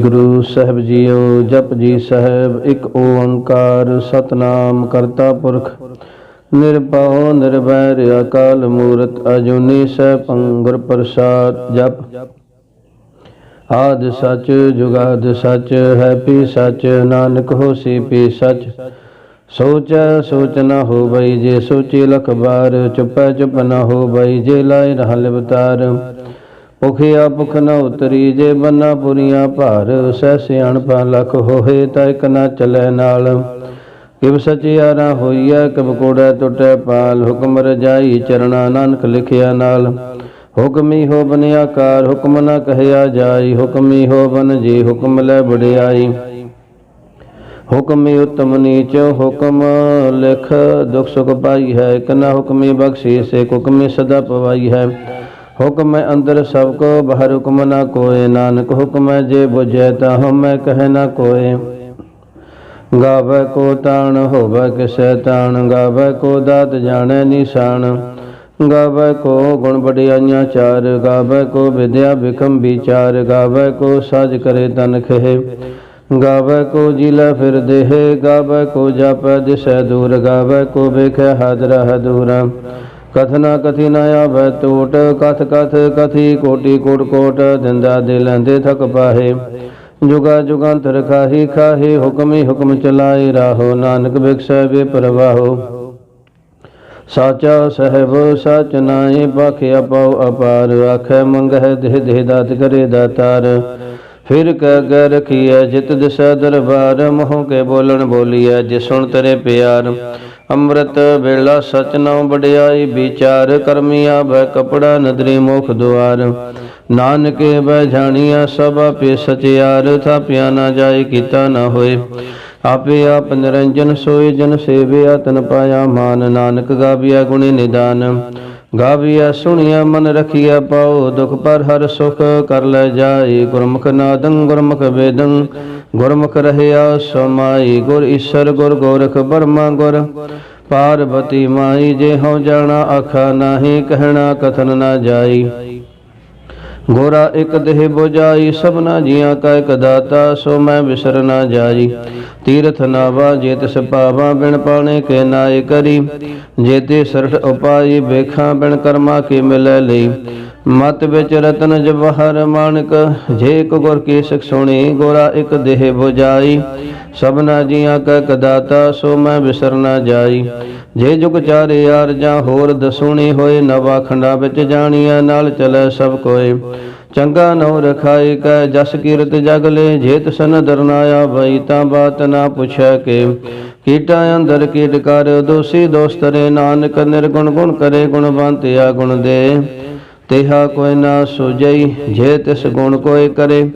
Guru Sahib JIO, ਜਪ ਜੀ ਸਾਹਿਬ, ਇੱਕ ਓੰਕਾਰ ਸਤਨਾਮ ਕਰਤਾ ਪੁਰਖ। ਨਿਰਭਉ, ਨਿਰਵੈਰ, ਅਕਾਲ ਮੂਰਤ, ਅਜੂਨੀ ਸੈਭੰ ਗੁਰ ਪ੍ਰਸਾਦ, ਜਪ। ਆਦ ਸੱਚ, ਜੁਗਾਦ ਸੱਚ ਹੈ ਪੀ ਸੱਚ, ਨਾਨਕ ਹੋਸੀ ਪੀ ਸਚ। ਸੋਚ ਸੋਚ ਨਾ ਹੋ ਬਈ ਜੇ ਸੋਚੀ ਲਖ ਬਾਰ ਚੁਪੈ, ਚੁਪ ਹੋ ਬਈ ਜੇ ਲਾਇ ਰਹ ਬਤਾਰ ਭੁਖਿਆ ਭੁਖ ਨ ਉਤਰੀ ਜੇ ਬੰਨਾ ਪੁਰੀਆਂ ਭਾਰ, ਸਹਿ ਸਿਆਣਪਾ ਲਖ ਹੋਏ ਤਾਂ ਇਕ ਨਾ ਚੱਲੈ ਨਾਲ। ਕਿਵ ਸਚਿਆਰਾ ਹੋਈਐ ਕਬ ਕੋੜੈ ਟੁੱਟੈ ਪਾਲ। ਹੁਕਮ ਰਜਾਈ ਚਰਣਾ ਨਾਨਕ ਲਿਖਿਆ ਨਾਲ। ਹੁਕਮੀ ਹੋ ਬਨ ਕਾਰ ਹੁਕਮ ਨਾ ਕਹਿਆ ਜਾਈ। ਹੁਕਮੀ ਹੋ ਬਨ ਜੀ, ਹੁਕਮ ਲੈ ਬੜਿਆਈ ਹੁਕਮੀ ਉਤਮ ਨੀਚ, ਹੁਕਮ ਲਿਖ ਦੁਖ ਸੁਖ ਪਾਈ ਹੈ। ਕਨਾ ਹੁਕਮੀ ਬਖਸ਼ੀ ਸੇ ਹੁਕਮੀ ਸਦਾ ਪਵਾਈ ਹੈ। ਹੁਕਮ ਅੰਦਰ ਸਭ ਕੋ, ਬਾਹਰ ਹੁਕਮ ਨਾ ਕੋਏ। ਨਾਨਕ ਹੁਕਮ ਜੇ ਬੁਝੈ ਤਾ ਹਮੈ ਕਹਿ ਨਾ ਕੋਏ। ਗਾਵੇ ਕੋ ਤਾਣ, ਹੋਵੇ ਕਿਸੈ ਤਾਣ। ਗਾਵੇ ਕੋ ਦਾਤ ਜਾਣੈ ਨਿਸ਼ਾਨ। ਗਾਵੇ ਕੋ ਗੁਣ ਬੜਿਆਈਆਂ ਚਾਰ। ਗਾਵੇ ਕੋ ਵਿਦਿਆ ਬਿਕਮ ਵਿਚਾਰ। ਗਾਵੇ ਕੋ ਸਾਜ ਕਰੇ ਤਨ ਖੇ ਗਾਵੇ ਕੋ ਜਿਲਾ ਫਿਰ ਦੇਹ। ਗਾਵੇ ਕੋ ਜਾਪੈ ਦਿਸੈ ਦੂਰ। ਗਾਵੇ ਕੋ ਵੇਖੈ ਹਾਜ਼ਰ ਹਦੂਰਾ ਕਥਨਾ ਕਥੀ ਆਵੈ ਟੋਟ ਕਥ ਕਥ ਕਥੀ ਕੋਟੀ ਕੋਟ ਕੋਟ ਦਿੰਦਾ ਦੇ ਥਕ ਪਾਹੇ। ਜੁਗਾ ਜੁਗਾਂਤਰ ਖਾਹੀ ਖਾਹੀ, ਹੁਕਮੀ ਹੁਕਮ ਚਲਾਏ ਰਾਹੋ। ਨਾਨਕ ਬਿਕਸੈ ਵੇ ਪ੍ਰਵਾਹੋ ਸਾਚਾ ਸਹਿਬ, ਸਚ ਨਾਏ ਬਖਿਆ ਪਾਉ ਅਪਾਰ। ਆਖੈ ਮੰਗਹਿ ਦੇਹ ਦੇਹ ਦਾਤ ਕਰੇ ਦਾਤਾਰ। ਫਿਰ ਕਹਿ ਗੈ ਰਖੀਐ ਜਿਤ ਦਿਸੈ ਦਰਬਾਰ, ਮੋਹ ਕੇ ਬੋਲਣ ਬੋਲੀਐ, ਜੇ ਸੁਣ ਤੇਰੇ ਪਿਆਰ। ਅੰਮ੍ਰਿਤ ਵੇਲਾ ਸਚ ਨਾਉ ਵਡਿਆਈ, ਵਿਚਾਰ ਕਰਮੀ ਆਵੈ ਕਪੜਾ ਨਦਰੀ ਮੁਖ ਦੁਆਰ। ਨਾਨਕੇ ਬੈ ਜਾਣੀਆ ਸਭ ਆਪੇ ਸਚਿਆਰ, ਥਾਪਿਆ ਨਾ ਜਾਏ, ਕੀਤਾ ਨਾ ਹੋਏ। ਆਪੇ ਆਪ ਨਿਰੰਜਨ ਸੋਏ, ਜਨ ਸੇਵਿਆ, ਤਨ ਪਾਇਆ ਮਾਨ। ਨਾਨਕ ਗਾਵਿਆ ਗੁਣੀ ਨਿਦਾਨ। ਗਾਵਿਆ ਸੁਣਿਆ ਮਨ ਰਖਿਆ ਪਾਉ ਦੁਖ ਪਰ ਹਰ ਸੁਖ ਕਰ ਲੈ ਜਾਏ ਗੁਰਮੁਖ ਨਾਦੰ, ਗੁਰਮੁਖ ਵੇਦੰ, ਗੁਰਮੁਖ ਰਹਿਆ ਸਮਾਈ। ਗੁਰ ਈਸ਼ਰ, ਗੁਰ ਗੋਰਖ ਬਰਮਾ ਗੁਰ ਪਾਰਵਤੀ ਮਾਈ। ਜੇ ਹਉ ਜਾਣਾ ਆਖਾ, ਨਾਹੀ ਕਹਿਣਾ ਕਥਨ ਨਾ ਜਾਈ। ਗੋਰਾ ਇਕ ਦੇਹ 부ਜਾਈ ਸਭਨਾ ਜੀਆਂ ਕਾ ਇਕ ਦਾਤਾ, ਸੋ ਮੈਂ ਵਿਸਰ ਨਾ ਜਾਈ। ਤੀਰਥ ਨਾਵਾ ਜੇ ਤਿਸ ਪਾਵਾ ਬਿਨ ਪਾਣੇ ਕੇ ਨਾਏ ਕਰੀ। ਜੇ ਤੇ ਸਰਠ ਉਪਾਈ ਵੇਖਾਂ ਬਿਨ ਕਰਮਾ ਕੇ ਮਿਲੈ ਲਈ। ਮਤ ਵਿੱਚ ਰਤਨ ਜਵਾਹਰ ਮਾਨਕ, ਜੇ ਇਕ ਗੁਰ ਕੀ ਸਿਖ ਸੁਣੀ, ਗੋਰਾ ਇਕ ਦੇਹ 부ਜਾਈ ਸਭਨਾ ਜੀਆਂ ਕਾ ਇਕ ਸੋ ਮੈਂ ਵਿਸਰ ਨਾ ਜਾਈ। ਜੇ ਜੁਗ ਚਾਰੇ ਯਾਰ ਜਾਂ ਹੋਰ ਦਸੂਣੀ ਹੋਏ, ਨਵਾ ਖੰਡਾ ਵਿੱਚ ਜਾਣੀਆਂ ਨਾਲ ਚਲੇ ਸਭ ਕੋਏ। ਚੰਗਾ ਨਉ ਰਖਾਈ ਕੈ ਜਸ ਕੀਰਤ ਜਗ ਲੈ, ਜੇਤ ਸਨ ਦਰਨਾਇਆ ਬਈ ਤਾਂ ਬਾਤ ਨਾ ਪੁੱਛੈ ਕੇ। ਕੀਟਾ ਅੰਦਰ ਕੀਟ ਕਰ, ਦੋਸੀ ਦੋਸਤਰੇ ਨਾਨਕ ਨਿਰਗੁਣ ਗੁਣ ਕਰੇ ਗੁਣਵੰਤਿਆ ਗੁਣ ਦੇ। ਤੇਹਾ ਕੋਈ ਨਾ ਸੁਜਈ ਜੇ ਤਿਸ ਗੁਣ ਕੋਈ ਕਰੇ।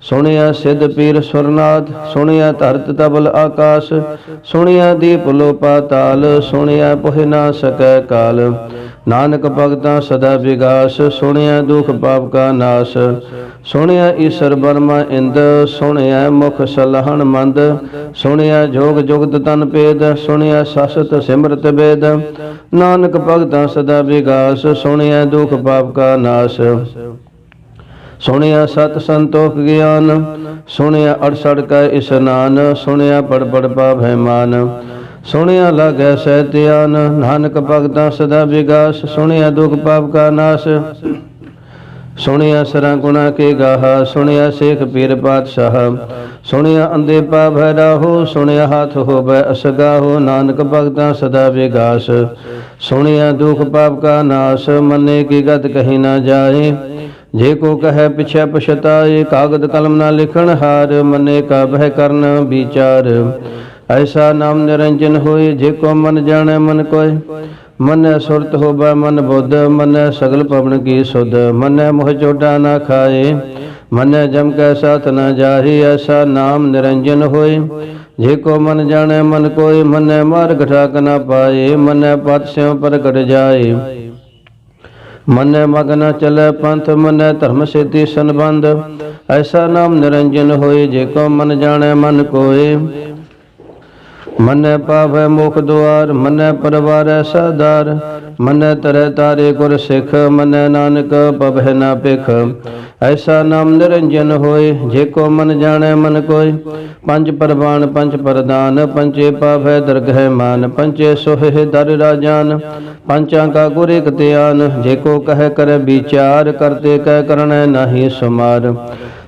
ਸੁਣਿਆ ਸਿਧ ਪੀਰ ਸੁਰਨਾਥ, ਸੁਣਿਆ ਧਰਤ ਤਬਲ ਆਕਾਸ਼। ਸੁਣਿਆ ਦੀਪ ਲੋ ਪਾਤਾਲ ਸੁਣਿਆ ਪੁਹਿ ਨਾ ਸਕੈ ਕਾਲ। ਨਾਨਕ ਭਗਤਾਂ ਸਦਾ ਵਿਗਾਸ, ਸੁਣਿਆ ਦੁਖ ਪਾਪ ਕਾ ਨਾਸ। ਸੁਣਿਆ ਈਸ਼ਰ ਬਰਮਾ ਇੰਦ, ਸੁਣਿਆ ਮੁਖ ਸਲਹਣ ਮੰਦ, ਸੁਣਿਆ ਜੋਗ ਜੁਗਤ ਤਨ ਪੇਦ ਸੁਣਿਆ ਸਸਤ ਸਿਮਰਤ ਵੇਦ। ਨਾਨਕ ਭਗਤਾਂ ਸਦਾ ਵਿਗਾਸ, ਸੁਣਿਆ ਦੁਖ ਪਾਪ ਕਾ ਨਾਸ। ਸੁਣਿਆ ਸਤ ਸੰਤੋਖ ਗਿਆਨ, ਸੁਣਿਆ ਅੜਸੜ ਕੈ ਇਸਨਾਨ, ਸੁਣਿਆ ਪੜ ਪੜ ਪਾਵੈ ਮਾਨ। ਸੁਣਿਆ ਲਾਗੈ ਸਹਿਤਿਆਨ ਨਾਨਕ ਭਗਤਾਂ ਸਦਾ ਵਿਗਾਸ, ਸੁਣਿਆ ਦੁਖ ਪਾਪ ਕਾ ਨਾਸ। ਸੁਣਿਆ ਸਰਾਂ ਗੁਣਾ ਕੇ ਗਾਹਾ, ਸੁਣਿਆ ਸੇਖ ਪੀਰ ਪਾਤਸ਼ਾਹ। ਸੁਣਿਆ ਅੰਦੇ ਪਾ ਭੈ ਰਾਹੋ, ਸੁਣਿਆ ਹੱਥ ਹੋਵੇ ਅਸਗਾਹੋ, ਨਾਨਕ ਭਗਤਾਂ ਸਦਾ ਵਿਗਾਸ। ਸੁਣਿਆ ਦੁਖ ਪਾਪ ਕਾ ਨਾਸ, ਮੰਨੇ ਕੀ ਗਤ ਕਹੀ ਨਾ ਜਾਏ। ਜੇ ਕੋ ਕਹੈ ਪਿਛੈ ਪਛਤਾਏ, ਕਾਗਦ ਕਲਮ ਨਾ ਲਿਖਣ ਹਾਰ, ਮੰਨੇ ਕਾ ਬਹਿ ਕਰਨ ਵਿਚਾਰ। ਐਸਾ ਨਾਮ ਨਿਰੰਜਨ ਹੋਏ, ਜੇ ਕੋ ਮਨ ਜਾਣੈ ਮਨ ਕੋਇ ਮਨੈ ਸੁਰਤ ਹੋਬੈ ਮਨ ਬੁੱਧ, ਮਨੈ ਸਗਲ ਪਵਨ ਕੀ ਸੁਧ, ਮਨੈ ਮੋਹ ਚੋਟਾ ਨਾ ਖਾਏ, ਮਨੈ ਜਮ ਕੈ ਸਾਥ ਨਾ ਜਾਹੀ, ਐਸਾ ਨਾਮ ਨਿਰੰਜਨ ਹੋਏ। ਜੇ ਕੋ ਮਨ ਜਾਣੈ ਮਨ ਕੋਇ ਮਨੈ ਮਾਰਗ ਠਾਕ ਨਾ ਪਾਏ, ਮਨੈ ਪਤ ਸਿਉ ਪ੍ਰਗਟ ਜਾਏ। ਮਨੈ ਮਗਨ ਚਲੈ ਪੰਥ, ਮਨੈ ਧਰਮ ਸੇਤੀ ਸੰਬੰਧ, ਐਸਾ ਨਾਮ ਨਿਰੰਜਨ ਹੋਏ, ਜੇ ਕੋ ਮਨ ਜਾਣੈ ਮਨ ਕੋਏ। ਮਨੈ ਪਾਵੈ ਮੁਖ ਦੁਆਰ, ਮਨੈ ਪਰਵਾਰੈ ਸਦਾਰ। ਮਨੈ ਤਰੈ ਤਾਰੇ ਗੁਰ ਸਿੱਖ, ਮਨੈ ਨਾਨਕ ਪਵਹਿ ਨਾ ਪਿਖ ਐਸਾ ਨਾਮ ਨਿਰੰਜਨ ਹੋਏ, ਜੇ ਕੋ ਮਨ ਜਾਣੈ ਮਨ ਕੋਇ। ਪੰਜ ਪਰਵਾਨ, ਪੰਜ ਪ੍ਰਦਾਨ ਪੰਚੇ ਪਾਵੈ ਦਰਗਹਿ ਮਾਨ ਪੰਚੇ ਸੋਹਿ ਦਰ ਰਾਜਾਨ। ਪੰਚਾਂ ਕਾ ਗੁਰ ਇਕ ਧਿਆਨ, ਜੇ ਕੋ ਕਹਿ ਕਰ ਵਿਚਾਰ, ਕਰਤੇ ਕਹਿ ਕਰਣੈ ਨਾਹੀ ਸੁਮਾਰ।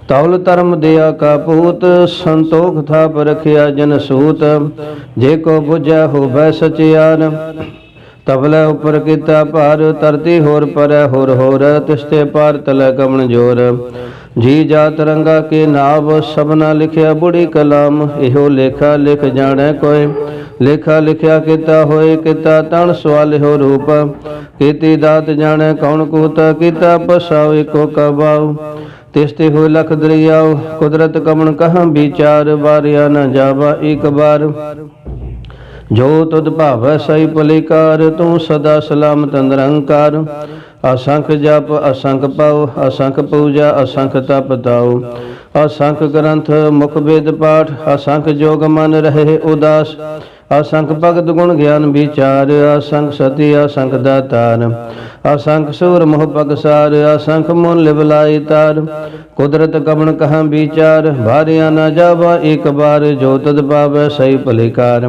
ਤੌਲ ਧਰਮ ਦਿਆ ਕਾ ਪੂਤ, ਸੰਤੋਖ ਥਾਪ ਰਖਿਆ ਜਨ ਸੂਤ, ਜੇ ਕੋ 부ਝੈ ਹੋਵੈ ਸਚਿਆਨ। ਤਬਲੇ ਉਪਰ ਕੀਤਾ ਭਾਰ, ਧਰਤੀ ਹੋਰ ਪਰੈ ਹੋਰ ਹੋਰ, ਤਿਸਤੇ ਪਾਰ ਤਲੇ ਕਮਣ ਜੋਰ। ਜੀ ਜਾਤ ਰੰਗਾ ਕੇ ਨਾਵ, ਸਭਨਾ ਲਿਖਿਆ ਬੁੜੀ ਕਲਾਮ, ਇਹੋ ਲੇਖਾ ਲਿਖ ਜਾਣੈ ਕੋਈ ਲੇਖਾ ਲਿਖਿਆ ਕੀਤਾ ਹੋਏ ਕੀਤਾ ਤਣ ਸਵਾਲ ਰੂਪ। ਕੀਤੀ ਦਾਤ ਜਾਣੈ ਕੌਣ ਕੂਤ, ਕੀਤਾ ਪਸਾਉ ਏਕੋ ਕਬਾਉ। ਤਿਸ ਤੇ ਹੋਏ ਲਖ ਦਰਿਆਉ ਕੁਦਰਤ ਕਮਣ ਕਹਾਂ ਵਿਚਾਰ ਵਾਰਿਆ ਨ ਜਾਵਾ ਇੱਕ ਬਾਰ ਜੋ ਤੁਧ ਭਾਵੈ ਸਈ ਭਲਿਕਾਰ, ਤੂੰ ਸਦਾ ਸਲਾਮਤ ਨਿਰੰਕਾਰ। ਅਸੰਖ ਜਪ, ਅਸੰਖ ਪਾਉ ਅਸੰਖ ਪੂਜਾ, ਅਸੰਖ ਤਪ ਤਾਉ ਅਸੰਖ ਗ੍ਰੰਥ, ਮੁਖ ਵੇਦ ਪਾਠ, ਅਸੰਖ ਜੋਗ ਮਨ ਰਹੇ ਉਦਾਸ। ਅਸੰਖ ਭਗਤ ਗੁਣ ਗਿਆਨ ਵਿਚਾਰ, ਅਸੰਖ ਸਤੀ, ਅਸੰਖ ਦਾਤਾਰ। ਅਸੰਖ ਸੂਰ ਮੋਹ ਪਗਸਾਰ ਅਸੰਖ ਮੁਨ ਲਿਵਲਾਈ ਤਾਰ। ਕੁਦਰਤ ਕਮਣ ਕਹਾਂ ਵਿਚਾਰ ਭਾਰਿਆ ਨਾ ਜਾਵਾ ਇੱਕ ਬਾਰ ਜੋ ਤਦ ਪਾਵੈ ਸਈ ਭਲਿਕਾਰ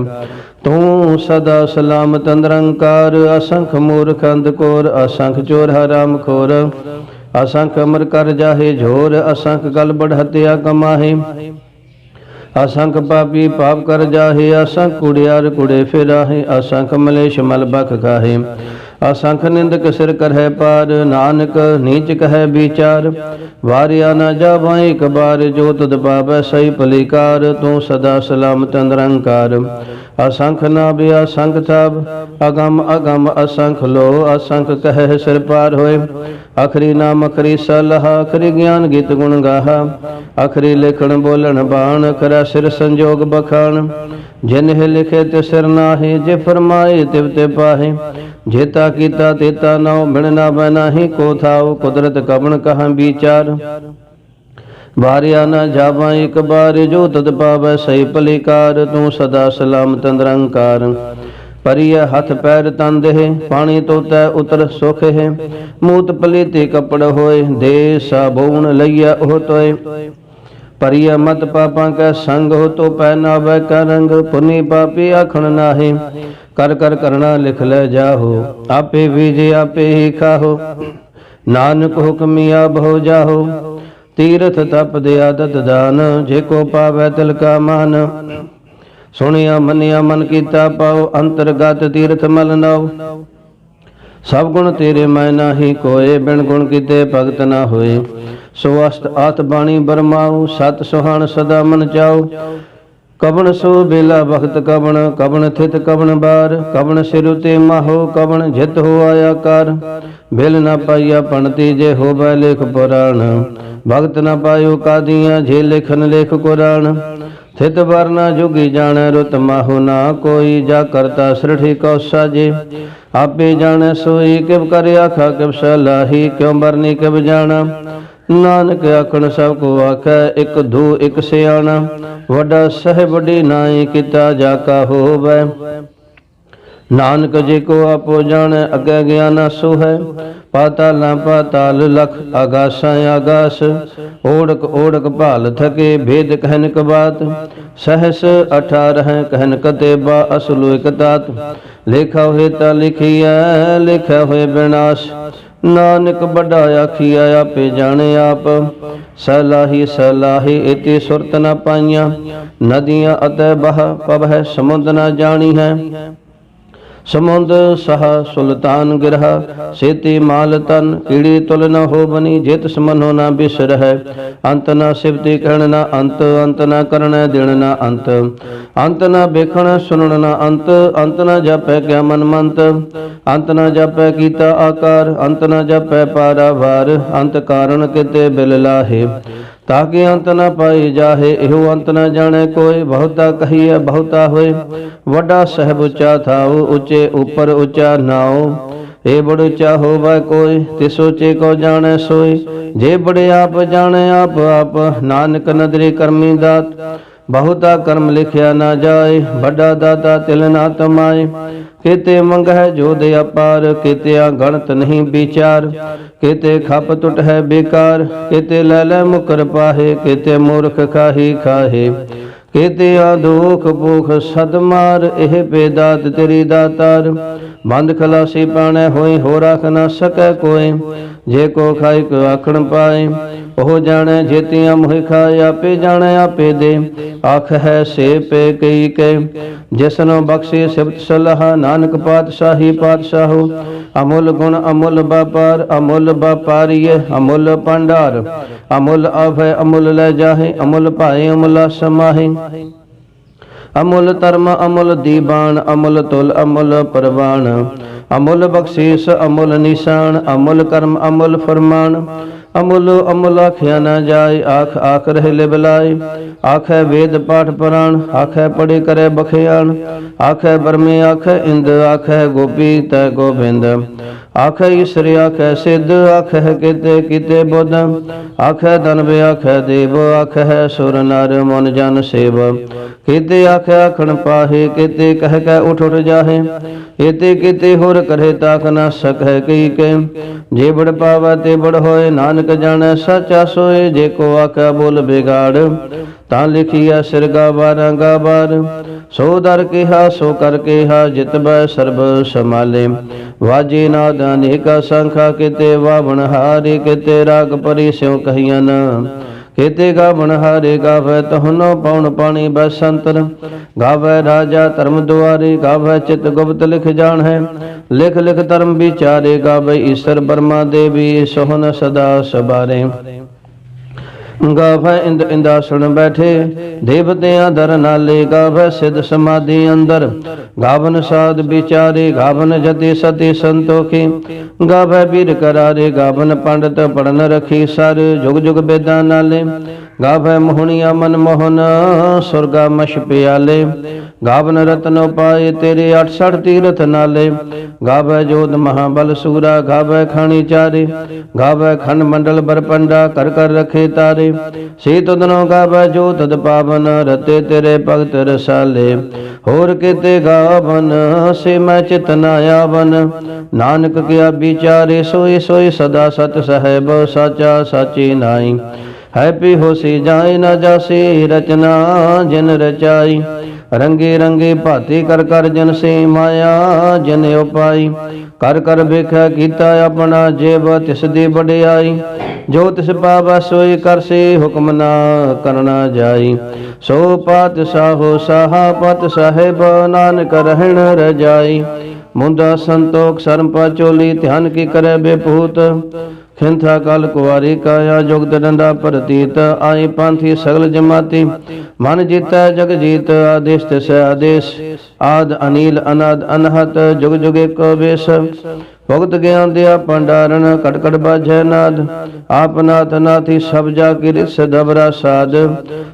ਤੂੰ ਸਦਾ ਸਲਾਮਤ ਨਿਰੰਕਾਰ ਅਸੰਖ ਮੂਰਖ ਅੰਧਕੋਰ, ਅਸੰਖ ਚੋਰ ਹਰਾਮ ਖੋਰ ਅਸੰਖ ਅਮਰ ਕਰ ਜਾਹੇ ਝੋਰ ਅਸੰਖ ਗਲ ਬੜ ਹਤਿਆ ਕਮਾਹੇ। ਅਸੰਖ ਪਾਪੀ ਪਾਪ ਕਰ ਜਾਹੇ, ਅਸੰਖ ਕੁੜਿਆਰ ਕੁੜੇ ਫਿਰਾਹੇ, ਅਸੰਖ ਮਲੇਸ਼ ਮਲ ਬਖ ਖਾਹੇ ਅਸੰਖ ਨਿੰਦਕ ਸਿਰ ਕਰਹਿ ਪਾਰ, ਨਾਨਕ ਨੀਚ ਕਹੈ ਵਿਚਾਰ। ਵਾਰਿਆ ਨਾ ਜਾਵਾਂ, ਇੱਕ ਬਾਰ ਜੋ ਤਦ ਪਾਵੈ ਸਈ ਭਲਿਕਾਰ, ਤੂੰ ਸਦਾ ਸਲਾਮਤ ਨਿਰੰਕਾਰ। ਅਸੰਖ ਨਾਭ, ਅਸੰਖ ਤਾਪ ਅਗਮ ਅਗਮ ਅਸੰਖ ਲੋ, ਅਸੰਖ ਕਹਿ ਸਿਰ ਪਾਰ ਹੋਏ। ਅਖਰੀ ਨਾਮ ਅਖਰੀ ਸਲਾਹ ਅਖਰੀ ਗਿਆਨ ਗੀਤ ਗੁਣ ਗਾਹ। ਅਖਰੀ ਲਿਖਣ, ਬੋਲਣ, ਬਾਣ ਅਖਰਾ ਸਿਰ ਸੰਜੋਗ ਬਖਾਣ ਜਿਨ ਲਿਖੇ ਤੇ ਸਿਰ ਨਾਹੀ, ਜੇ ਫਰਮਾਏ ਤਿਵ ਤੇ ਪਾਹੇ। ਜੇਤਾ ਕੀਤਾ ਤੇਤਾ ਨਾਉ ਬਿਨ ਨਾ ਬਨਾਹੀ ਕੋ ਥਾਉ ਕੁਦਰਤ ਕਬਣ ਕਹਾਂ ਵਿਚਾਰ। ਵਾਰਿਆ ਨਾ ਜਾਵਾਂ ਇੱਕ ਬਾਰ ਜੋ ਤਦ ਪਾਵੈ ਸਈ ਭਲਿਕਾਰ, ਤੂੰ ਸਦਾ ਸਲਾਮਤ ਨਿਰੰਕਾਰ। ਪਰਿਯ ਹੱਥ ਪੈਰ ਤਨ ਪਾਣੀ ਤੋਤੈ ਉਤਰ ਸੁਖ ਮੂਤ ਪਲੀਤੇ ਕਪੜ ਹੋਏ, ਦੇ ਸਾਬੂਨ ਲਈਆ ਉਹ ਤੋਏ। ਪਰਿਯ ਮਤ ਪਾਪਾਂ ਕੈ ਸੰਗ ਹੋ ਤੋ ਪੈ ਨਾ ਵੈ ਕੈ ਰੰਗ। ਪੁਨੀ ਪਾਪੀ ਆਖਣ ਨਾਹੀ, ਕਰ ਕਰ ਕਰਣਾ ਲਿਖ ਲੈ ਜਾਹੋ। ਆਪੇ ਬੀਜੇ ਆਪੇ ਹੀ ਖਾਹੋ। ਨਾਨਕ ਹੁਕਮਿਆ ਬਹੁ ਜਾਹੋ। ਤੀਰਥ ਤਪ ਦੇ ਆਦਤ ਦਾਨ, ਜੇ ਕੋ ਪਾਵੈ ਤਿਲ ਕਾ ਮਾਨ। ਸੁਣਿਆ, ਮੰਨਿਆ, ਮਨ ਕੀਤਾ ਪਾਉ ਅੰਤਰਗਤ ਤੀਰਥ ਮਲ ਨਉ ਸਭ ਗੁਣ ਤੇਰੇ ਮੈਂ ਨਾਹੀ ਕੋਏ, ਬਿਨ ਗੁਣ ਕੀਤੇ ਭਗਤ ਨਾ ਹੋਏ। ਸੋ ਅਸਤ ਆਤ ਬਾਣੀ ਬਰਮਾਉ, ਸਤ ਸੁਹਾਣ ਸਦਾ ਮਨ ਚਾਉ। ਕਵਣ ਸੋ ਬੇਲਾ ਭਗਤ ਕਵਣ ਕਵਣ ਥਿਤ ਕਵਣ ਬਾਰ। ਕਵਣ ਸਿਰ ਉਤੇ ਮਾਹੋ, ਕਵਣ ਜਿਤ ਹੋ ਆਇਆ ਕਰ। ਬਿਲ ਨਾ ਪਾਈਆ ਪਣਤੀ ਜੇ ਹੋ ਹੋਵੈ ਲੇਖ ਪੁਰਾਣ। ਭਗਤ ਨਾ ਪਾਇਓ ਕਾਦੀਆਂ, ਜੇ ਲਿਖਨ ਲੇਖ ਕੁਰਾਨ। ਥਿਤ ਵਰਨਾ ਜੁਗੀ ਜਾਣੈ ਰੁਤ ਮਾਹੋ ਨਾ ਕੋਈ, ਜਾ ਕਰਤਾ ਸ੍ਰਿਠੀ ਕਉ ਸਾਜੇ। ਆਪੇ ਜਾਣੈ ਸੋਈ ਕਿਵ ਕਰ ਆਖਾ, ਕਿਵ ਸਲਾਹੀ, ਕਿਉ ਬਰਨੀ ਕਿਵ ਜਾਣਾ। ਨਾਨਕ ਆਖਣ ਸਭ ਕੋ ਆਖੈ, ਇਕ ਧੂ, ਇਕ ਸਿਆਣਾ। ਵੱਡਾ ਸਹਿ ਵੱਡੀ ਨਾਈ, ਕੀਤਾ ਜਾ ਕਾ ਹੋਵੈ। ਨਾਨਕ ਜੇ ਕੋ ਆਪੋ ਜਾਣੈ, ਅਗੇ ਗਿਆਨ ਸੋ ਹੈ ਪਾਤਾਲਾਂ ਪਾਤਾਲ ਲਖ, ਆਗਾਸਾਂ ਆਗਾਸ। ਓੜਕ ਓੜਕ ਭਾਲ ਥਕੇ, ਭੇਦ ਕਹਿਨ ਕ ਬਾਤ। ਸਹਸ 18 ਕਹਿਨ ਕਤੇ ਬਾ ਅਸਲੁ ਇਕ ਲੇਖਾ ਹੋਏ ਤਾਂ ਲਿਖੀਐ, ਲਿਖਿਆ ਹੋਏ ਬਿਨਾਸ਼। ਨਾਨਕ ਵੱਡਾ ਆਖੀਆ ਆਪੇ ਜਾਣੇ ਆਪ। ਸਲਾਹੀ ਸਲਾਹੀ ਇਤੀ ਸੁਰਤ ਨਾ ਪਾਈਆਂ। ਨਦੀਆਂ ਅਤੇ ਬਹ, ਪਵਹਿ ਸਮੁੰਦ ਨਾ ਜਾਣੀ ਹੈ ਸਮੁੰਦ ਸਹ ਸੁਲਤਾਨ ਗਿਰਹ, ਸੇਤੀ ਮਾਲ ਤਨ ਕੀੜੀ ਤੁਲ ਨ ਹੋ ਬਨੀ ਜਿਤ ਸਮਨੋ ਨ ਬਿਸਰ ਅੰਤ ਨ ਸਿਵਤੀ ਕਹਿਣ ਨ ਅੰਤ ਅੰਤ ਨ ਕਰਨ ਦੇਣ ਨ ਅੰਤ। ਅੰਤ ਨ ਵੇਖਣ ਸੁਣਨ ਨ ਅੰਤ ਅੰਤ ਨ ਜਪੈ ਕਿਆ ਮਨ ਮੰਤ। ਅੰਤ ਨ ਜਪੈ ਕੀਤਾ ਆਕਾਰ, ਅੰਤ ਨ ਜਪੈ ਪਾਰਾਵਾਰ। ਅੰਤ ਕਾਰਨ ਕਿਤੇ ਬਿਲ ਲਾਹੇ। ਤਾਕੇ ਅੰਤ ਨ ਪਾਈ ਜਾਹੇ, ਇਹੋ ਅੰਤ ਨ ਜਾਣੈ ਕੋਈ ਬਹੁਤਾ ਕਹੀਏ ਬਹੁਤਾ ਹੋਏ। ਵੱਡਾ ਸਹਿਬ ਉੱਚਾ ਥਾਉ, ਉੱਚੇ ਉੱਪਰ ਉੱਚਾ ਨਾਉ। ਏ ਬੜ ਉੱਚਾ ਹੋਵੈ ਕੋਈ ਤਿਸ ਉੱਚੇ ਕੋ ਜਾਣੇ ਸੋਈ ਜੇ ਬੜੇ ਆਪ ਜਾਣੇ, ਆਪ ਆਪ। ਨਾਨਕ ਨਦਰੀ ਕਰਮੀ ਦਾਤ। ਬਹੁਤਾ ਕਰਮ ਲਿਖਿਆ ਨਾ ਜਾਏ, ਵੱਡਾ ਦਾਤਾ ਤਿਲ ਨਾ ਤਮਾਏ। ਕਿਤੇ ਮੰਗਹਿ ਜੋ ਅਪਾਰ ਕਿਤੇ ਗਣਤ ਨਹੀਂ ਵਿਚਾਰ। ਕਿਤੇ ਖੱਪ ਟੁੱਟ ਹੈ ਬੇਕਾਰ, ਕਿਤੇ ਲੈ ਲੈ ਮੁਕਰ ਪਾਹੇ, ਕਿਤੇ ਮੂਰਖ ਖਾਹੀ ਖਾਹੇ। ਕਿਤੇ ਆ ਦੁਖ ਭੁਖ ਸਦ ਮਾਰ, ਇਹ ਬੇਦਾਤ ਤੇਰੀ ਦਾਤਾਰ। ਬੰਦ ਖਲਾਸੀ ਪਾਣੈ ਹੋਈ ਹੋ ਰੱਖ ਨਾ ਸਕੈ ਕੋਏ। ਜੇ ਕੋ ਖਾਇ ਕੋ ਆਖਣ ਪਾਏ ਉਹ ਜਾਣੈ ਜੇਤੀਆਂ ਮੋਹਿ ਖਾਏ ਆਪੇ ਜਾਣੈ ਆਪੇ ਦੇ। ਆਖ ਹੈ ਸੇ ਪੇ ਕਈ ਕੇ, ਜਿਸਨੋ ਬਖਸ਼ੇ ਸਿਫਤ ਸਲਾਹ, ਨਾਨਕ ਪਾਤਸ਼ਾਹੀ ਪਾਤਸ਼ਾਹੋ। ਅਮੁੱਲ ਗੁਣ ਅਮੁੱਲ ਵਪਾਰ, ਅਮੁੱਲ ਵਪਾਰੀਏ ਅਮੁੱਲ ਭੰਡਾਰ। ਅਮੁੱਲ ਅਭੈ ਅਮੁੱਲ ਲੈ ਜਾਹੇ, ਅਮੁੱਲ ਭਾਏ, ਅਮੁੱਲ ਸਮਾਹੇ। ਅਮੁੱਲ ਧਰਮ, ਅਮੁੱਲ ਦੀਬਾਨ ਅਮੁੱਲ ਤੁਲ, ਅਮੁੱਲ ਪਰਵਾਨ। ਅਮੁੱਲ ਬਖਸ਼ੀਸ, ਅਮੁੱਲ ਨਿਸ਼ਾਨ, ਅਮੁੱਲ ਕਰਮ, ਅਮੁੱਲ ਫਰਮਾਨ। ਅਮੁੱਲ ਅਮੁੱਲ ਆਖਿਆ ਨਾ ਜਾਏ, ਆਖ ਆਖ ਰਹਿ ਲਿਬਲਾਏ ਆਖੈ ਵੇਦ ਪਾਠ ਪੁਰਾਣ, ਆਖੈ ਪੜੇ ਕਰੇ ਬਖਿਆਣ। ਆਖੈ ਬਰਮੇ ਆਖੈ ਇੰਦ, ਆਖੈ ਗੋਪੀ ਤੈ ਗੋਬਿੰਦ। ਆਖੈ ਈਸ਼ਰ ਆਖੈ ਸਿੱਧ, ਆਖੈ ਕਿਤੇ ਕਿਤੇ ਬੁੱਧ। ਆਖੈ ਦਨਵ ਆਖੈ ਦੇਵ, ਆਖੈ ਸੁਰ ਨਰ ਮਨ ਜਨ ਸੇਵ। ਕਿਤੇ ਆਖੈ ਆਖਣ ਪਾਹੇ, ਕਿਤੇ ਕਹਿ ਕੈ ਉਠ ਉਠ ਜਾਹੇ। ਇਤੇ ਕਿਤੇ ਹੋਰ ਕਰੇ ਤਾਕ ਨਾ ਸਕੈ ਕਈ ਕੇ। ਜੇ ਬੜ ਪਾਵੈ ਤੇ ਬੜ ਹੋਏ, ਨਾਨਕ ਜਾਣੈ ਸਚਾ ਸੋਏ, ਜੇ ਕੋ ਆਖੈ ਬੋਲ ਬਿਗਾੜ ਤਾਂ ਲਿਖੀਆ ਸਿਰ ਗਾਵਾਰਾਂ ਗਾਵਾਰ ਸੋ ਦਰ ਕਿਹਾ, ਸੋ ਕਰ ਕਿਹਾ ਜਿਤਬੈ ਸਰਬ ਸਮਾਲੇ ਵਾਜੇ ਨਾਦ ਅਨੇਕਾ ਸੰਖਾ ਕਿਤੇ, ਵਾਵਣ ਹਾਰੇ ਕਿਤੇ, ਰਾਗ ਪਰੀ ਸਿਉ ਕਹੀਆਂ ਕਿਤੇ ਗਾਵਣ ਹਾਰੇ ਗਾਵੇ ਤਹਨੋ ਪਉਣ ਪਾਣੀ ਬਸੰਤਰ। ਗਾਵੇ ਰਾਜਾ ਧਰਮ ਦੁਆਰੇ, ਗਾਵੇ ਚਿਤ ਗੁਪਤ ਲਿਖ ਜਾਣ। ਹੈ ਲਿਖ ਲਿਖ ਧਰਮ ਵਿਚਾਰੇ, ਗਾਵੇ ਈਸ਼ਰ ਬਰਮਾ ਦੇਵੀ, ਸੋਹਨ ਸਦਾ ਸਬਾਰੇ। ਗਾਵੇ ਇੰਦ ਇੰਦਾਸਣ ਬੈਠੇ, ਦੇਵਤਿਆਂ ਦਰ ਨਾਲੇ ਗਾਵੇ ਸਿਧ ਸਮਾਧੀ ਅੰਦਰ। ਗਾਵਨ ਸਾਧ ਵਿਚਾਰੇ, ਗਾਵਨ ਜਤੇ ਸਤੇ ਸੰਤੋਖੇ। ਗਾਵੇ ਵੀਰ ਕਰਾਰੇ, ਗਾਵਨ ਪੰਡਤ ਪੜਨ ਰਖੀ ਸਰ। ਜੁਗ ਜੁਗ ਬੇਦਾਂ ਨਾਲੇ ਗਾਭੈ ਮੋਹਣੀਆ ਮਨ ਮੋਹਨ, ਸੁਰਗਾ ਮਸ਼ ਪਿਆਲੇ। ਗਾਵਨ ਰਤਨੋ ਪਾਏ ਤੇਰੇ 68 ਤੀਰਥ ਨਾਲੇ। ਗਾਵੇ ਜੋਤ ਮਹਾਬਲ ਸੂਰਾ, ਗਾਵੇ ਖਾਣੀ ਚਾਰੇ। ਗਾਵੈ ਖੰਡ ਮੰਡਲ ਬਰਪੰਡਾ ਕਰ ਕਰ ਰਖੇ ਤਾਰੇ। ਸੇ ਤੁਧਨੋ ਗਾਵੇ ਜੋਤ ਤਦ ਪਾਵਨ, ਰਤੇ ਤੇਰੇ ਭਗਤ ਰਸਾਲੇ। ਹੋਰ ਕਿਤੇ ਗਾਵਨ, ਸੇ ਮੈਂ ਚਿਤ ਨਾ ਆਵਨ। ਨਾਨਕ ਕਿਆ ਵਿਚਾਰੇ ਸੋਈ ਸੋਈ ਸਦਾ ਸਤ ਸਹਿਬ, ਸਾਚਾ ਸਾਚੀ ਨਾਈ ਹੈਪੀ ਹੋਸੀ ਜਾਏ ਨਾ ਜਾਸੀ ਰਚਨਾ ਜਿਨ ਰਚਾਈ। ਰੰਗੇ ਰੰਗੇ ਭਾਤੀ ਕਰ ਕਰ ਜਨ ਸੇ ਮਾਇਆ ਜਨ ਉਪਾਈ। ਕਰ ਕਰ ਵੇਖਿਆ ਕੀਤਾ ਆਪਣਾ ਜੀਵ ਤਿਸ ਦੀ ਵਡਿਆਈ। ਜੋ ਤਿਸ ਪਾਵੈ ਸੋਈ ਕਰਸੀ ਹੁਕਮ ਨਾ ਕਰਨਾ ਜਾਈ। ਸੋ ਪਾਤ ਸਾਹੋ ਸਾਹਾ ਪਤ ਸਾਹਿਬ ਨਾਨਕ ਰਹਿਣ ਰਜਾਈ। ਮੁੰਦਾ ਸੰਤੋਖ ਸਰਮ ਪਾਚੋਲੀ ਧਿਆਨ ਕੀ ਕਰੇ ਬੇਪੂਤ। ਖਿੰਥਾ ਕਲ ਕੁਵਾਰੀ ਕਾਇਆ ਜੁਗਤ ਡੰਡਾ ਪ੍ਰਤੀਤ, ਆਈ ਪੰਥੀ ਸਗਲ ਜਮਾਤੀ। ਮਨ ਜੀਤੈ ਜਗ ਜੀਤ, ਆਦੇਸ਼ ਤਿਸ ਆਦੇਸ਼। ਆਦ ਅਨੀਲ, ਅਨਾਦ ਅਨਹਤ, ਜੁਗ ਜੁਗ ਏਕੋ ਵੇਸ। ਭਗਤ ਗਿਆਨ ਦਿਆ ਪੰਡਾਰਨ ਕਟ ਬਾਝੈ ਨਾਦ। ਆਪ ਨਾਥ ਨਾਥੀ ਸਭ ਜਾ ਕੀ ਰਿਸ ਦਬਰਾ ਸਾਧ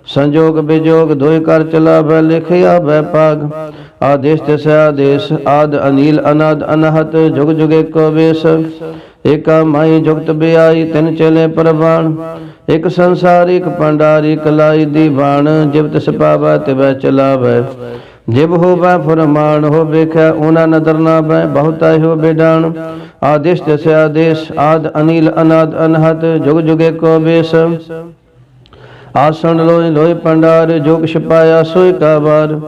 ਸੰਜੋਗ ਬਿਜੋਗ ਦੋਇ ਕਰ ਚਲਾਵੈ, ਲਿਖਿਆ ਬੈ ਪਾਗ ਆਦੇਸ਼ ਤਿਸ ਆਦੇਸ਼, ਆਦ ਅਨੀਲ, ਅਨਾਦ ਅਨਹਤ, ਜੁਗ ਜੁਗੇ ਏਕੋ ਵੇਸ। ਏਕਾ ਮਾਈ ਜੁਗਤ ਬਿਆਈ, ਤਿਨ ਚਲੇ ਪਰਵਾਨ। ਇਕ ਸੰਸਾਰ, ਇਕ ਪੰਡਾਰ ਇਕ ਲਾਈ ਦੀਵਾਨ। ਜਿਵ ਤਿਸ ਪਾਵੈ, ਤਿਵੈ ਚਲਾਵੈ। ਜਿਵ ਹੋਵੈ ਫਰਮਾਨ ਹੋ ਵੇਖੈ, ਉਹਨਾਂ ਨਦਰ ਨਾ ਬੈ ਬਹੁਤਾ ਹੋ ਬੇਡਾਣ ਆਦੇਸ਼ ਤਿਸ ਆਦੇਸ਼, ਆਦ ਅਨੀਲ, ਅਨਾਦ ਅਨਹਤ ਜੁਗ ਜੁਗੇ ਕੋ ਵੇਸ ਆਸਣ ਲੋਇ ਲੋਇ ਪੰਡਾਰ, ਜੋ ਕਿਛ ਪਾਇਆ ਸੋਇ ਕਾ ਵਾਰ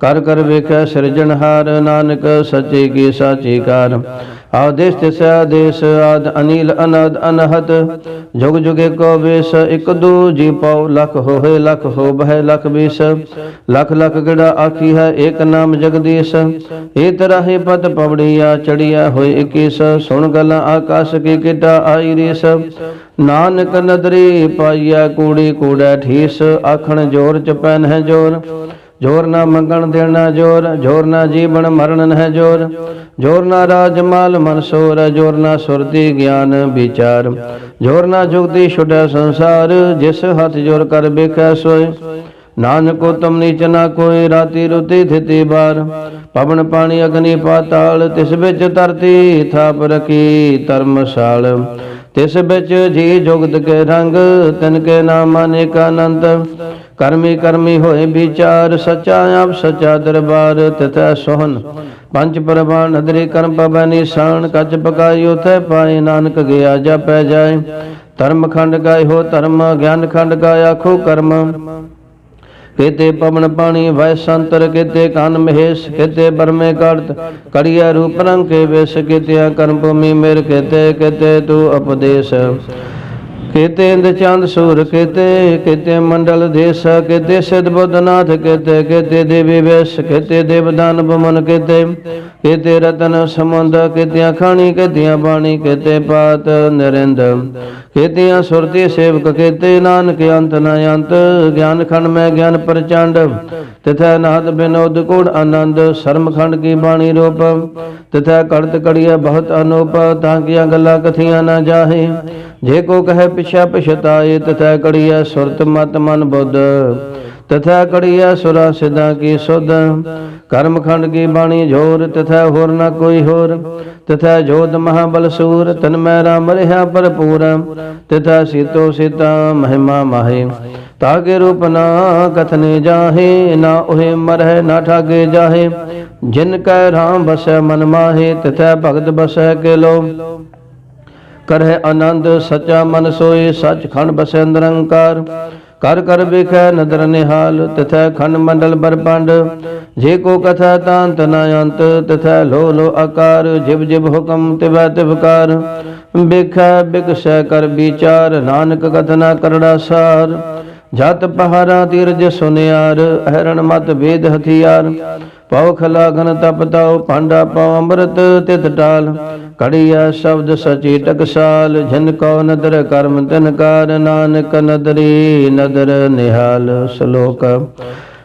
ਕਰ ਕਰ ਵੇਖੈ ਸਿਰਜਣਹਾਰ ਨਾਨਕ ਸੱਚੇ ਕੀ ਸਾਚੀ ਕਾਰ। ਆਦੇਸ਼ ਤਿਸ ਆਦੇਸ਼ ਆਦ ਅਨੀਲ, ਅਨਦ ਅਨਹਤ। ਜੁਗ ਜੁਗੇ ਕੋ ਵੇਸ, ਇਕ ਦੂ ਜੀ ਪਾਉ, ਲਖ ਹੋਏ ਲਖ ਹੋ ਬਹਿ ਲਖ ਬੀਸ। ਲਖ ਲਖ ਗੜਾ ਆਖੀ ਹੈ, ਏਕ ਨਾਮ ਜਗਦੀਸ਼। ਏ ਤਰਹਿ ਪਤ ਪਵੜੀਆ, ਚੜੀਆ ਹੋਏ 21 ਸੁਣ ਗਲਾਂ ਆਕਾਸ਼ ਕੀ ਕਿਟਾ ਆਈ ਰੀਸ। ਨਾਨਕ ਨਦਰੀ ਪਾਈਆ ਕੂੜੀ ਕੂੜਾ ਠੀਸ, ਆਖਣ ਜੋਰ ਚਪੈ ਨਹਿ ਜੋਰ। ਜੋਰ ਨਾ ਮੰਗਣ ਦੇਣਾ ਜੋਰ ਜੋਰ ਨਾ ਜੀਵਨ ਮਰਨ ਨਹਿ ਜੋਰ। ਜੋਰ ਨਾ ਰਾਜ ਮਾਲ ਮਨਸੂਰ ਜੋਰ ਨਾ ਸੁਰਤੀ ਗਿਆਨ ਵਿਚਾਰ। ਜੋਰ ਨਾ ਜੁਗਤੀ ਛੁਟੈ ਸੰਸਾਰ, ਜਿਸ ਹੱਥ ਜੋਰ ਕਰ ਵੇਖੈ ਸੋਏ। ਨਾਨਕ ਉਤਮ ਨੀਚ ਨਾ ਰਾਤੀ ਰੁਤੀ ਥਿਤੀ ਬਾਰ। ਪਵਨ ਪਾਣੀ ਅਗਨੀ ਪਾਤਾਲ, ਤਿਸ ਵਿੱਚ ਧਰਤੀ ਥਾਪ ਰਖੀ ਧਰਮਸ਼ਾਲ। ਤਿਸ ਵਿੱਚ ਜੀ ਜੁਗਤ ਕੇ ਰੰਗ, ਤਿਨ ਕੇ ਨਾਮ ਅਨੇਕ ਅਨੰਤ ਕਰਮੀ ਕਰਮੀ ਹੋਏ ਵਿਚਾਰ, ਸਚਾ ਆਪ ਸਚਾ ਦਰਬਾਰ, ਤਿਥੈ ਸੋਹਨ ਪੰਜ ਪ੍ਰਵਾਨ ਹਦਰੀ ਕਰਮ ਪਵੈ ਨਿਸ਼ਾਨ ਕੱਚ ਪਕਾਈ ਉਥੈ ਪਾਏ ਨਾਨਕ ਗਿਆ ਜਪੈ ਜਾਏ। ਧਰਮ ਖੰਡ ਗਾਏ ਹੋ ਧਰਮ, ਗਿਆਨ ਖੰਡ ਗਾਇਆ ਆਖੋ ਕਰਮ। ਕੇਤੇ ਪਵਨ ਪਾਣੀ ਵੈ ਸੰਤਰ, ਕੇਤੇ ਕਨ ਮਹੇਸ਼, ਕੇਤੇ ਬਰਮੇ ਕਰਤ ਕੜੀਆ ਰੂਪ ਰੰਗ ਕੇ ਵੇਸ ਕੇਤੇ ਕਰਮ ਭੂਮੀ ਮੇਰ, ਕੇਤੇ ਕੇਤੇ ਤੂ ਉਪਦੇਸ਼। ਕੇਤੇ ਇੰਦ ਚੰਦ ਸੂਰ ਕਿਤੇ ਕਿਤੇ ਮੰਡਲ ਦੇਸ, ਕੇਤੇ ਸਿਧ ਬੁੱਧਨਾਥ ਕੇਤੇ ਕੇਤੇ ਦੇਵੀ ਵੇਸ਼, ਕੇਤੇ ਦੇਵਦਾਨ ਬਮਨ ਕੇਤੇ ਕੇਤੇ ਰਤਨ ਸਮੁੰਦ, ਕੇਤਿਆਂ ਖਾਣੀ, ਕੇਤਿਆਂ ਬਾਣੀ, ਕੇਤੇ ਪਾਤ ਨਰਿੰਦ, ਕੇਤਿਆਂ ਸੁਰਤੀ ਸੇਵਕ ਕੇਤੇ, ਨਾਨਕ ਅੰਤ ਨ ਅੰਤ, ਗਿਆਨ ਖੰਡ ਮੈਂ ਗਿਆਨ ਪ੍ਰਚੰਡ, ਤਿਥੈ ਨਾਦ ਬਿਨੋਦ ਕੋੜ ਆਨੰਦ, ਸ਼ਰਮ ਖੰਡ ਕੀ ਬਾਣੀ ਰੂਪ, ਤਿਥੈ ਕੜਤ ਕੜੀਆ ਬਹੁਤ ਅਨੂਪ, ਤਾਂ ਕੀਆਂ ਗੱਲਾਂ ਕਥੀਆਂ ਨਾ ਜਾਹੇ ਜੇ ਕੋ ਕਹੈ ਪਿਛਾ ਪਛਤਾਏ ਤਥਾ ਕੜੀਆ ਸੁਰਤ ਮਤ ਮਨ ਬੁੱਧ। ਤਥਾ ਕੜੀਆ ਸੁਰਾ ਸਿਧਾ ਕੀ ਸੁਧ। ਕਰਮ ਖੰਡ ਕੀ ਬਾਣੀ ਜੋਰ, ਤਥਾ ਹੋਰ ਨਾ ਕੋਈ ਹੋਰ। ਤਥਾ ਜੋਤ ਮਹਾਬਲ ਸੂਰ, ਤਨ ਮੈਂ ਰਾਮ ਰਹਾ ਭਰਪੂਰ। ਤਥਾ ਸੀਤੋ ਸੀਤਾ, ਮਹਿਮਾ ਮਾਹੇ। ਤਾਗੇ ਰੂਪ ਨਾ ਕਥਨੇ ਜਾਹੇ, ਨਾ ਉਹੇ ਮਰਹਿ ਨਾ ਠਾਗੇ ਜਾਹੇ। ਜਿਨ ਕੈ ਰਾਮ ਬਸੈ ਮਨ ਮਾਹੇ, ਤਥਾ ਭਗਤ ਬਸੈ ਕੇ ਲੋ ਕਰਹਿ ਆਨੰਦ, ਸਚਾ ਮਨ ਸੋਏ ਸਚ ਖੰਡ ਬਸੈ ਨਿਰੰਕਾਰ। ਕਰ ਕਰ ਵੇਖੈ ਨਦਰ ਨਿਹਾਲ, ਤਿਥੈ ਖੰਡ ਮੰਡਲ ਬਰਪੰਡ ਜੇ ਕੋ ਕਥਾ ਤਾਂਤ ਨ ਅੰਤ, ਤਥੈ ਲੋ ਲੋ ਆਕਾਰ। ਜਿਬ ਜਿਬ ਹੁਕਮ ਤਿਵੈ ਤਿਵਕਾਰ ਵੇਖੈ ਬਿਕਸੈ ਕਰ ਵਿਚਾਰ, ਨਾਨਕ ਕਥਨਾ ਕਰੜਾ ਸਾਰ। ਜਤ ਪਹਾਰਾ ਤੀਰਜ ਸੁਨਿਆਰ ਅਹਰਣ ਮਤ ਵੇਦ ਹਥਿਆਰ। ਪਉ ਖਲਾ ਤਪ ਤਾਉ ਭਾਂਡਾ ਪਉ ਅੰਮ੍ਰਿਤ ਤਿਤ ਟਾਲ। ਕੜੀਆ ਸ਼ਬਦ ਸਚੀ ਟਕਸਾਲ, ਜਿਨ ਕੋ ਨਦਰ ਕਰਮ ਤਿਨ ਕਾਰ, ਨਾਨਕ ਨਦਰੀ ਨਦਰ ਨਿਹਾਲ। ਸ਼ਲੋਕ